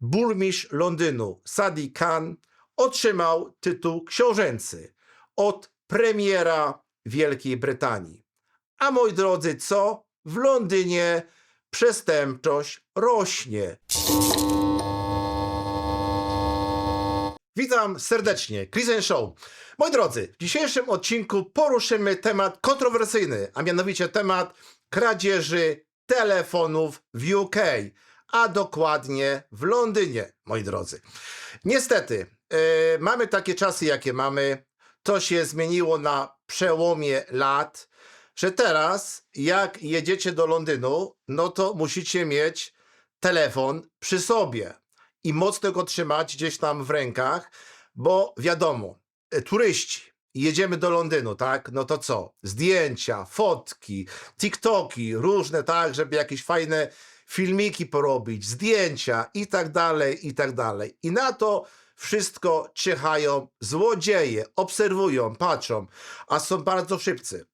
burmistrz Londynu Sadiq Khan otrzymał tytuł książęcy od premiera Wielkiej Brytanii. A moi drodzy, co? W Londynie przestępczość rośnie. Witam serdecznie, Chris Show. Moi drodzy, w dzisiejszym odcinku poruszymy temat kontrowersyjny, a mianowicie temat kradzieży telefonów w UK, a dokładnie w Londynie, moi drodzy. Niestety, e, mamy takie czasy, jakie mamy. To się zmieniło na przełomie lat, że teraz, jak jedziecie do Londynu, no to musicie mieć telefon przy sobie i mocno go trzymać gdzieś tam w rękach, bo wiadomo, e, turyści, jedziemy do Londynu, tak? No to co? Zdjęcia, fotki, TikToki, różne, tak, żeby jakieś fajne filmiki porobić, zdjęcia i tak dalej, i tak dalej. I na to wszystko czyhają złodzieje, obserwują, patrzą, a są bardzo szybcy.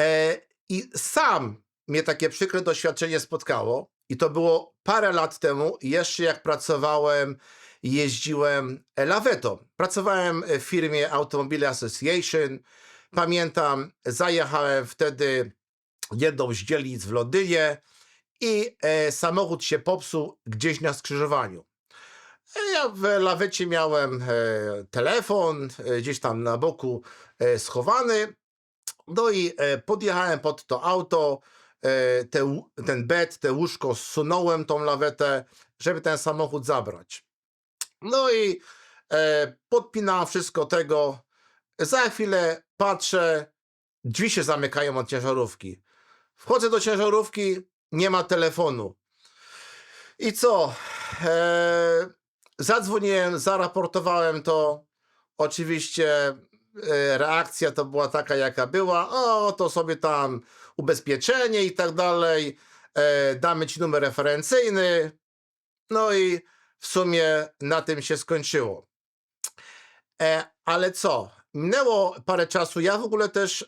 E, I sam mnie takie przykre doświadczenie spotkało, i to było parę lat temu, jeszcze jak pracowałem, jeździłem lawetą. Pracowałem w firmie Automobile Association. Pamiętam, zajechałem wtedy jedną z dzielnic w Londynie i e, samochód się popsuł gdzieś na skrzyżowaniu. E, Ja w lawecie miałem e, telefon e, gdzieś tam na boku e, schowany. No i e, podjechałem pod to auto, e, te, ten bed, te łóżko, zsunąłem tą lawetę, żeby ten samochód zabrać. No i e, podpinałem wszystko tego. Za chwilę patrzę, drzwi się zamykają od ciężarówki. Wchodzę do ciężarówki, nie ma telefonu. I co? E, zadzwoniłem, zaraportowałem to. Oczywiście e, reakcja to była taka, jaka była. O, to sobie tam ubezpieczenie i tak dalej. E, damy ci numer referencyjny. No i w sumie na tym się skończyło. E, ale co? Minęło parę czasu. Ja w ogóle też e,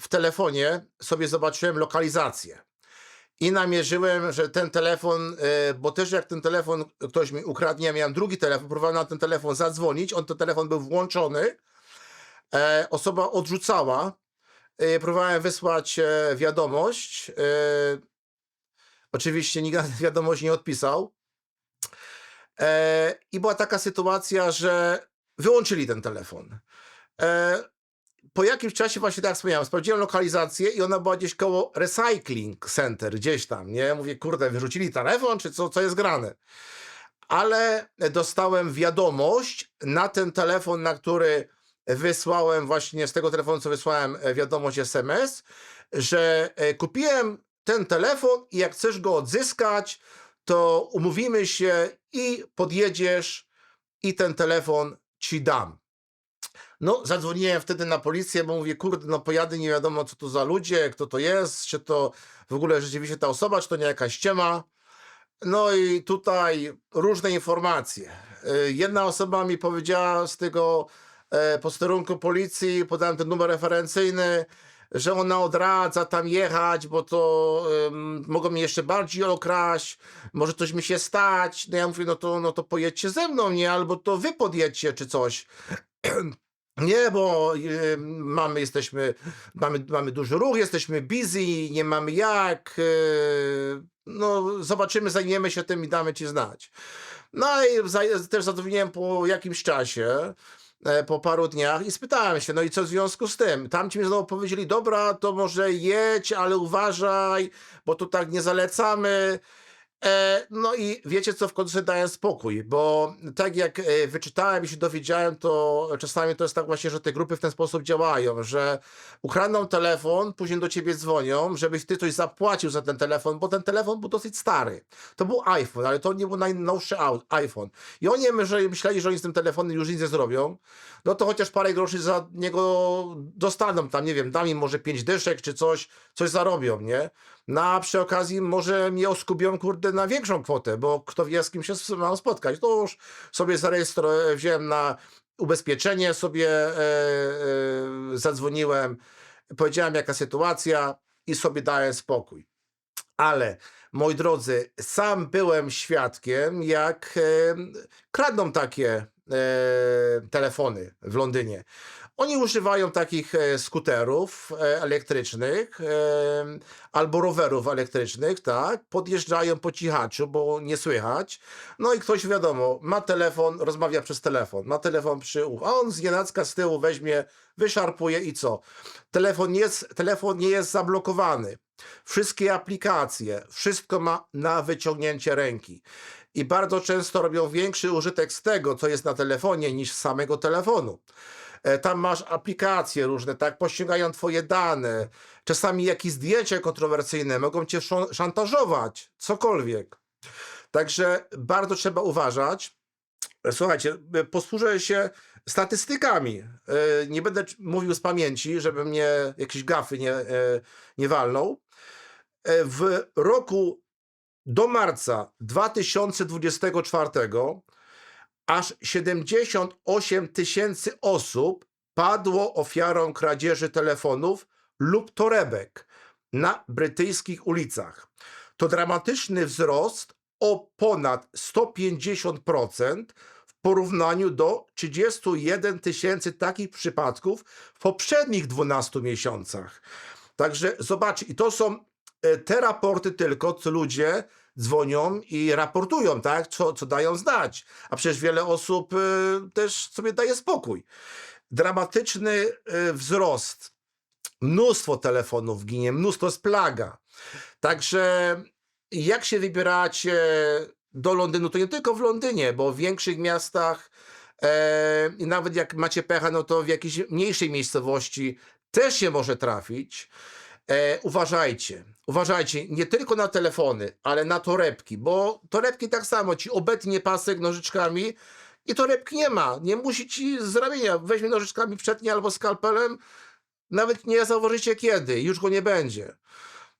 w telefonie sobie zobaczyłem lokalizację. I namierzyłem, że ten telefon, e, bo też jak ten telefon ktoś mi ukradł, ja miałem drugi telefon, próbowałem na ten telefon zadzwonić, on ten telefon był włączony, e, osoba odrzucała, e, próbowałem wysłać wiadomość, oczywiście nikt na wiadomość nie odpisał, i była taka sytuacja, że wyłączyli ten telefon. Po jakimś czasie, właśnie tak wspomniałem, sprawdziłem lokalizację i ona była gdzieś koło Recycling Center, gdzieś tam, nie? Mówię, kurde, wyrzucili telefon, czy co, co jest grane? Ale dostałem wiadomość na ten telefon, na który wysłałem właśnie z tego telefonu, co wysłałem e, wiadomość SMS, że e, kupiłem ten telefon i jak chcesz go odzyskać, to umówimy się i podjedziesz i ten telefon ci dam. No, zadzwoniłem wtedy na policję, bo mówię, kurde, no pojadę, nie wiadomo co to za ludzie, kto to jest, czy to w ogóle rzeczywiście ta osoba, czy to nie jakaś ściema. No i tutaj różne informacje. Y, Jedna osoba mi powiedziała z tego e, posterunku policji, podałem ten numer referencyjny, że ona odradza tam jechać, bo to ym, mogą mnie jeszcze bardziej okraść, może coś mi się stać. No ja mówię, no to, no to pojedźcie ze mną, nie? Albo to wy podjedźcie, czy coś. Nie, bo y, mamy, jesteśmy, mamy, mamy duży ruch, jesteśmy busy, nie mamy jak. y, no, zobaczymy, zajmiemy się tym i damy ci znać. No i za, też zadzwoniłem po jakimś czasie, e, po paru dniach i spytałem się, no i co w związku z tym? Tamci mi znowu powiedzieli, dobra, to może jedź, ale uważaj, bo tu tak nie zalecamy. E, no i wiecie co, w końcu sobie dałem spokój, bo tak jak e, wyczytałem i się dowiedziałem, to czasami to jest tak właśnie, że te grupy w ten sposób działają, że ukradną telefon, później do ciebie dzwonią, żebyś ty coś zapłacił za ten telefon, bo ten telefon był dosyć stary. To był iPhone, ale to nie był najnowszy iPhone. I oni myśleli, że oni z tym telefonem już nic nie zrobią, no to chociaż parę groszy za niego dostaną, tam nie wiem, dam im może pięć dyszek czy coś, coś zarobią, nie? No a przy okazji może mnie oskubią, kurde, na większą kwotę, bo kto wie, z kim się mam spotkać. To już sobie zarejestrowałem, wziąłem na ubezpieczenie, sobie e, e, zadzwoniłem, powiedziałem jaka sytuacja i sobie dałem spokój. Ale, moi drodzy, sam byłem świadkiem, jak e, kradną takie e, telefony w Londynie. Oni używają takich e, skuterów e, elektrycznych e, albo rowerów elektrycznych, tak? Podjeżdżają po cichaczu, bo nie słychać. No i ktoś, wiadomo, ma telefon, rozmawia przez telefon, ma telefon przy uchu, a on z nienacka z tyłu weźmie, wyszarpuje i co? Telefon nie jest, telefon nie jest zablokowany. Wszystkie aplikacje, wszystko ma na wyciągnięcie ręki. I bardzo często robią większy użytek z tego, co jest na telefonie, niż z samego telefonu. E, Tam masz aplikacje różne, tak, pościągają twoje dane. Czasami jakieś zdjęcia kontrowersyjne mogą cię szan- szantażować, cokolwiek. Także bardzo trzeba uważać. Słuchajcie, e, posłużę się statystykami. E, Nie będę mówił z pamięci, żeby mnie jakieś gafy nie, nie walnął. W roku do marca 2024 aż 78 tysięcy osób padło ofiarą kradzieży telefonów lub torebek na brytyjskich ulicach. To dramatyczny wzrost o ponad 150% w porównaniu do 31 tysięcy takich przypadków w poprzednich 12 miesiącach. Także zobaczcie, i to są e, te raporty tylko, co ludzie dzwonią i raportują, tak, co, co dają znać. A przecież wiele osób e, też sobie daje spokój. Dramatyczny e, wzrost. Mnóstwo telefonów ginie, mnóstwo jest plaga. Także jak się wybieracie do Londynu, to nie tylko w Londynie, bo w większych miastach e, nawet jak macie pecha, no to w jakiejś mniejszej miejscowości też się może trafić. E, uważajcie, uważajcie nie tylko na telefony, ale na torebki, bo torebki tak samo ci obetnie pasek nożyczkami i torebki nie ma. Nie musi ci z ramienia weźmie nożyczkami przetnie albo skalpelem, nawet nie zauważycie kiedy, już go nie będzie.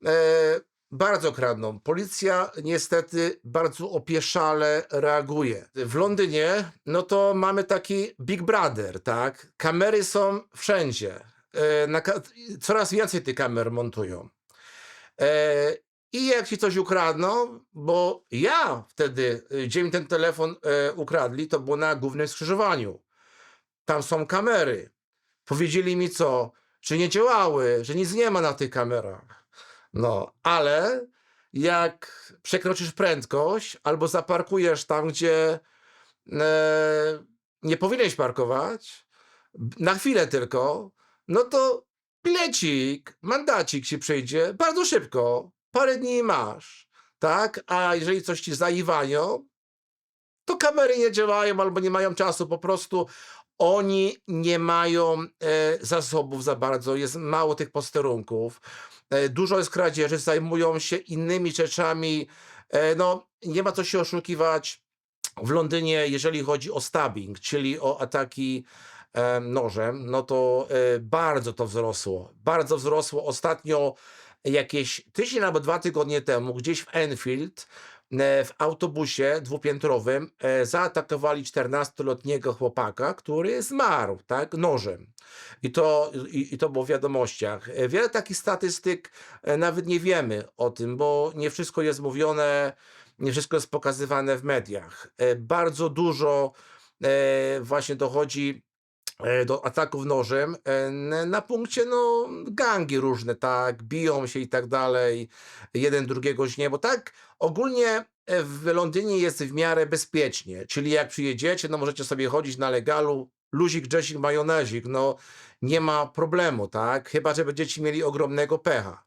E, bardzo kradną. Policja niestety bardzo opieszale reaguje. W Londynie, no to mamy taki Big Brother, tak? Kamery są wszędzie. E, na, coraz więcej tych kamer montują. E, I jak ci coś ukradną, bo ja wtedy, y, gdzie mi ten telefon e, ukradli, to było na głównym skrzyżowaniu. Tam są kamery. Powiedzieli mi co? Że nie działały, że nic nie ma na tych kamerach. No, ale jak przekroczysz prędkość albo zaparkujesz tam, gdzie e, nie powinieneś parkować, na chwilę tylko, no to bilecik, mandacik ci przyjdzie bardzo szybko, parę dni masz, tak? A jeżeli coś ci zaiwają, to kamery nie działają albo nie mają czasu, po prostu oni nie mają e, zasobów za bardzo, jest mało tych posterunków, e, dużo jest kradzieży, zajmują się innymi rzeczami, e, no nie ma co się oszukiwać. W Londynie, jeżeli chodzi o stabbing, czyli o ataki nożem, no to e, bardzo to wzrosło, bardzo wzrosło ostatnio jakieś tydzień albo dwa tygodnie temu, gdzieś w Enfield, e, w autobusie dwupiętrowym e, zaatakowali 14-letniego chłopaka, który zmarł, tak, nożem. I to, i, I to było w wiadomościach. Wiele takich statystyk nawet nie wiemy o tym, bo nie wszystko jest mówione, nie wszystko jest pokazywane w mediach. Bardzo dużo właśnie dochodzi do ataków nożem e, na punkcie, no, gangi różne, tak, biją się i tak dalej, jeden drugiego źnie, bo tak ogólnie e, w Londynie jest w miarę bezpiecznie, czyli jak przyjedziecie, no możecie sobie chodzić na legalu, luzik, dżesik, majonezik, no nie ma problemu, tak, chyba, że będziecie mieli ogromnego pecha.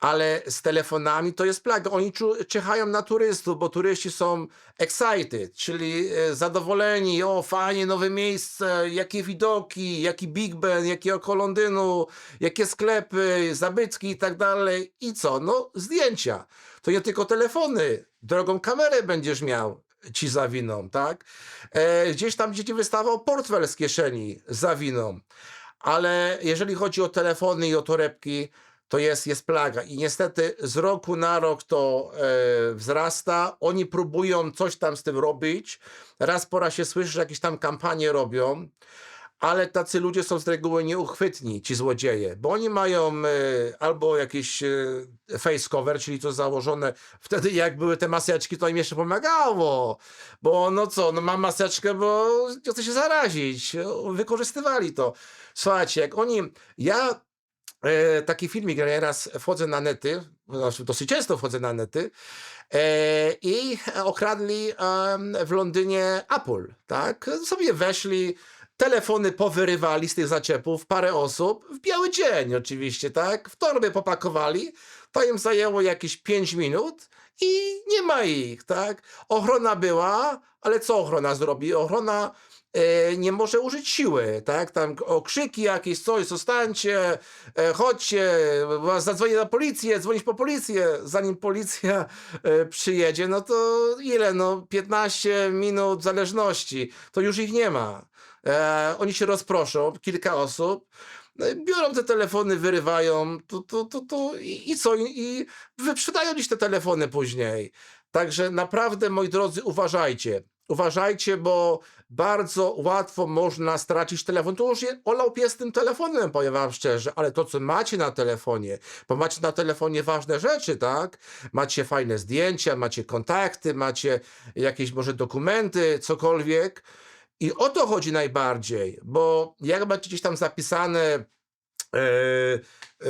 Ale z telefonami to jest plaga. Oni czyhają na turystów, bo turyści są excited, czyli e, zadowoleni. O, fajnie, nowe miejsce, jakie widoki, jaki Big Ben, jakie oko Londynu, jakie sklepy, zabytki i tak dalej. I co? No, zdjęcia. To nie tylko telefony. Drogą kamerę będziesz miał. Ci zawiną, tak? E, gdzieś tam, gdzie ci wystawał portfel z kieszeni, zawiną. Ale jeżeli chodzi o telefony i o torebki, to jest, jest plaga. I niestety z roku na rok to e, wzrasta. Oni próbują coś tam z tym robić. Raz po raz się słyszy, że jakieś tam kampanie robią, ale tacy ludzie są z reguły nieuchwytni, ci złodzieje, bo oni mają e, albo jakiś e, face cover, czyli to założone, wtedy jak były te maseczki, to im jeszcze pomagało, bo no co, no mam maseczkę, bo chcę się zarazić, wykorzystywali to. Słuchajcie, jak oni, ja e, taki filmik, ja raz wchodzę na nety, znaczy dosyć często wchodzę na nety e, i okradli em, w Londynie Apple, tak? Sobie weszli, telefony powyrywali z tych zaczepów, parę osób, w biały dzień oczywiście, tak? W torby popakowali, to im zajęło jakieś 5 minut i nie ma ich, tak? Ochrona była, ale co ochrona zrobi? Ochrona e, nie może użyć siły, tak? Tam okrzyki jakieś, coś, zostańcie, e, chodźcie, zadzwonię na policję, dzwonić po policję, zanim policja e, przyjedzie, no to ile, no 15 minut zależności, to już ich nie ma. E, oni się rozproszą, kilka osób, biorą te telefony, wyrywają, to, to, to, to i, i co, i, i wyprzedają dziś te telefony później. Także naprawdę, moi drodzy, uważajcie. Uważajcie, bo bardzo łatwo można stracić telefon. To już je, olał pies tym telefonem, powiem wam szczerze, ale to, co macie na telefonie, bo macie na telefonie ważne rzeczy, tak? Macie fajne zdjęcia, macie kontakty, macie jakieś może dokumenty, cokolwiek. I o to chodzi najbardziej, bo jak macie gdzieś tam zapisane e, e,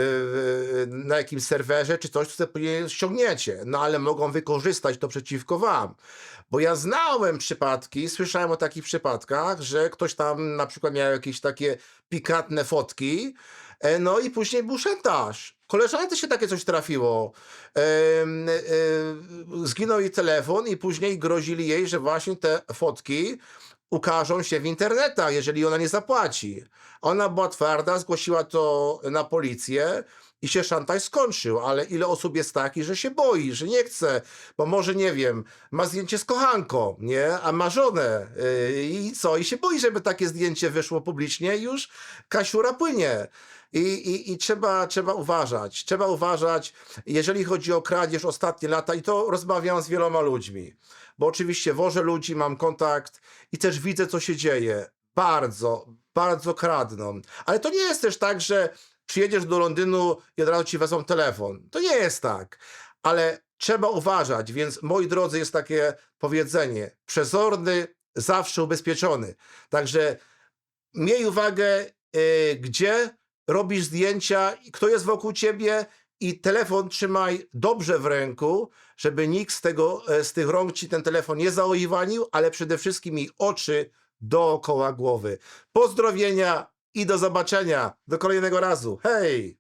na jakimś serwerze czy coś, to sobie ściągniecie, no ale mogą wykorzystać to przeciwko wam. Bo ja znałem przypadki, słyszałem o takich przypadkach, że ktoś tam na przykład miał jakieś takie pikantne fotki, e, no i później był szantaż. Koleżance się takie coś trafiło. Em, e, zginął jej telefon i później grozili jej, że właśnie te fotki ukażą się w internetach, jeżeli ona nie zapłaci. Ona była twarda, zgłosiła to na policję i się szantaż skończył, ale ile osób jest takich, że się boi, że nie chce, bo może, nie wiem, ma zdjęcie z kochanką, nie, a ma żonę yy, i co, i się boi, żeby takie zdjęcie wyszło publicznie już kasiura płynie. I, i, I trzeba, trzeba uważać, trzeba uważać, jeżeli chodzi o kradzież ostatnie lata i to rozmawiam z wieloma ludźmi, bo oczywiście wożę ludzi, mam kontakt i też widzę, co się dzieje. Bardzo, bardzo kradną. Ale to nie jest też tak, że przyjedziesz do Londynu i od razu ci wezmą telefon. To nie jest tak. Ale trzeba uważać, więc moi drodzy, jest takie powiedzenie: przezorny, zawsze ubezpieczony. Także miej uwagę, y, gdzie robisz zdjęcia, kto jest wokół ciebie i telefon trzymaj dobrze w ręku, żeby nikt z, tego, e, z tych rąk ci ten telefon nie zaoiwanił, ale przede wszystkim miej oczy dookoła głowy. Pozdrowienia i do zobaczenia. Do kolejnego razu. Hej!